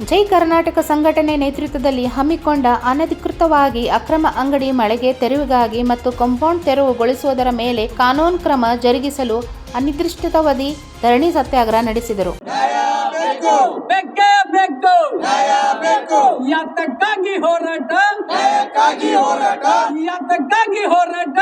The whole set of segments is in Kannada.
ಜೈ ಕರ್ನಾಟಕ ಸಂಘಟನೆ ನೇತೃತ್ವದಲ್ಲಿ ಹಮ್ಮಿಕೊಂಡ ಅನಧಿಕೃತವಾಗಿ ಅಕ್ರಮ ಅಂಗಡಿ ಮಳೆಗೆ ತೆರವಿಗಾಗಿ ಮತ್ತು ಕಾಂಪೌಂಡ್ ತೆರವುಗೊಳಿಸುವುದರ ಮೇಲೆ ಕಾನೂನು ಕ್ರಮ ಜರುಗಿಸಲು ಅನಿರ್ದಿಷ್ಟಾವಧಿ ಧರಣಿ ಸತ್ಯಾಗ್ರಹ ನಡೆಸಿದರು. ಬೇಕೇ ಬೇಕು ಯಾತಕ್ಕಾಗಿ ಹೋರಾಟ? ಯಾತಕ್ಕಾಗಿ ಹೋರಾಟ!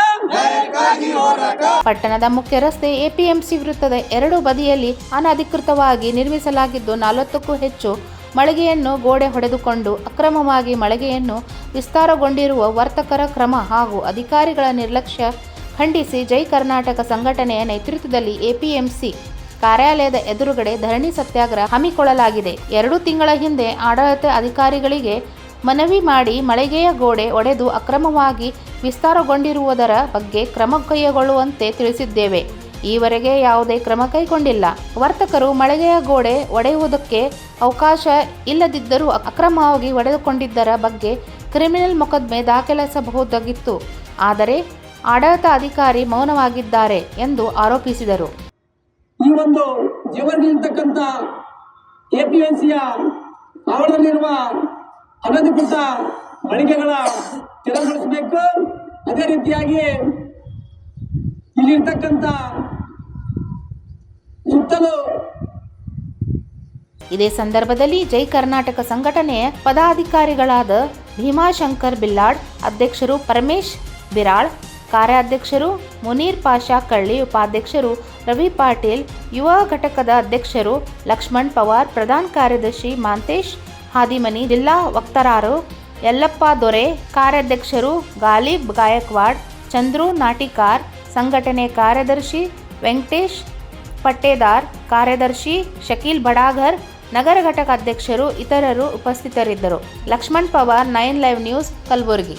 ಪಟ್ಟಣದ ಮುಖ್ಯ ರಸ್ತೆ ಎಪಿಎಂಸಿ ವೃತ್ತದ ಎರಡು ಬದಿಯಲ್ಲಿ ಅನಧಿಕೃತವಾಗಿ ನಿರ್ಮಿಸಲಾಗಿದ್ದು ನಲವತ್ತಕ್ಕೂ ಹೆಚ್ಚು ಮಳಿಗೆಯನ್ನು ಗೋಡೆ ಹೊಡೆದುಕೊಂಡು ಅಕ್ರಮವಾಗಿ ಮಳಿಗೆಯನ್ನು ವಿಸ್ತಾರಗೊಂಡಿರುವ ವರ್ತಕರ ಕ್ರಮ ಹಾಗೂ ಅಧಿಕಾರಿಗಳ ನಿರ್ಲಕ್ಷ್ಯ ಖಂಡಿಸಿ ಜೈ ಕರ್ನಾಟಕ ಸಂಘಟನೆಯ ನೇತೃತ್ವದಲ್ಲಿ ಎಪಿಎಂಸಿ ಕಾರ್ಯಾಲಯದ ಎದುರುಗಡೆ ಧರಣಿ ಸತ್ಯಾಗ್ರಹ ಹಮ್ಮಿಕೊಳ್ಳಲಾಗಿದೆ. ಎರಡು ತಿಂಗಳ ಹಿಂದೆ ಆಡಳಿತ ಅಧಿಕಾರಿಗಳಿಗೆ ಮನವಿ ಮಾಡಿ ಮಳಿಗೆಯ ಗೋಡೆ ಒಡೆದು ಅಕ್ರಮವಾಗಿ ವಿಸ್ತಾರಗೊಂಡಿರುವುದರ ಬಗ್ಗೆ ಕ್ರಮ ಕೈಗೊಳ್ಳುವಂತೆ ತಿಳಿಸಿದ್ದೇವೆ. ಈವರೆಗೆ ಯಾವುದೇ ಕ್ರಮ ಕೈಗೊಂಡಿಲ್ಲ. ವರ್ತಕರು ಮಳಿಗೆಯ ಗೋಡೆ ಒಡೆಯುವುದಕ್ಕೆ ಅವಕಾಶ ಇಲ್ಲದಿದ್ದರೂ ಅಕ್ರಮವಾಗಿ ಒಡೆದುಕೊಂಡಿದ್ದರ ಬಗ್ಗೆ ಕ್ರಿಮಿನಲ್ ಮೊಕದ್ದಮೆ ದಾಖಲಿಸಬಹುದಾಗಿತ್ತು. ಆದರೆ ಆಡಳಿತ ಅಧಿಕಾರಿ ಮೌನವಾಗಿದ್ದಾರೆ ಎಂದು ಆರೋಪಿಸಿದರು. ಈ ಒಂದು ಜೀವನದಲ್ಲಿರ್ತಕ್ಕಂಥ ಆವರಣದಲ್ಲಿರುವ ಅನಧಿಕೃತ ಮಳಿಗೆಗಳ ತೆರವುಗೊಳಿಸಬೇಕು. ಅದೇ ರೀತಿಯಾಗಿ ಇಲ್ಲಿರ್ತಕ್ಕಂಥ ಸುತ್ತಲೂ ಇದೇ ಸಂದರ್ಭದಲ್ಲಿ ಜೈ ಕರ್ನಾಟಕ ಸಂಘಟನೆಯ ಪದಾಧಿಕಾರಿಗಳಾದ ಭೀಮಾಶಂಕರ್ ಬಿಲ್ಲಾಡ್, ಅಧ್ಯಕ್ಷರು ಪರಮೇಶ್ ಬಿರಾಳ್, ಕಾರ್ಯಾಧ್ಯಕ್ಷರು ಮುನೀರ್ ಪಾಷಾ ಕಳ್ಳಿ, ಉಪಾಧ್ಯಕ್ಷರು ರವಿ ಪಾಟೀಲ್, ಯುವ ಘಟಕದ ಅಧ್ಯಕ್ಷರು ಲಕ್ಷ್ಮಣ್ ಪವಾರ್, ಪ್ರಧಾನ ಕಾರ್ಯದರ್ಶಿ ಮಾಂತೇಶ್ ಹಾದಿಮನಿ, ಜಿಲ್ಲಾ ವಕ್ತಾರರು ಯಲ್ಲಪ್ಪ ದೊರೆ, ಕಾರ್ಯಾಧ್ಯಕ್ಷರು ಗಾಲಿಬ್ ಗಾಯಕ್ವಾಡ್, ಚಂದ್ರು ನಾಟಿಕಾರ್ ಸಂಘಟನೆ ಕಾರ್ಯದರ್ಶಿ ವೆಂಕಟೇಶ್ ಪಟ್ಟೇದಾರ್, ಕಾರ್ಯದರ್ಶಿ ಶಕೀಲ್ ಬಡಾಘರ್, ನಗರ ಘಟಕ ಅಧ್ಯಕ್ಷರು, ಇತರರು ಉಪಸ್ಥಿತರಿದ್ದರು. Laxman Pawar, nine live news, Kalaburagi.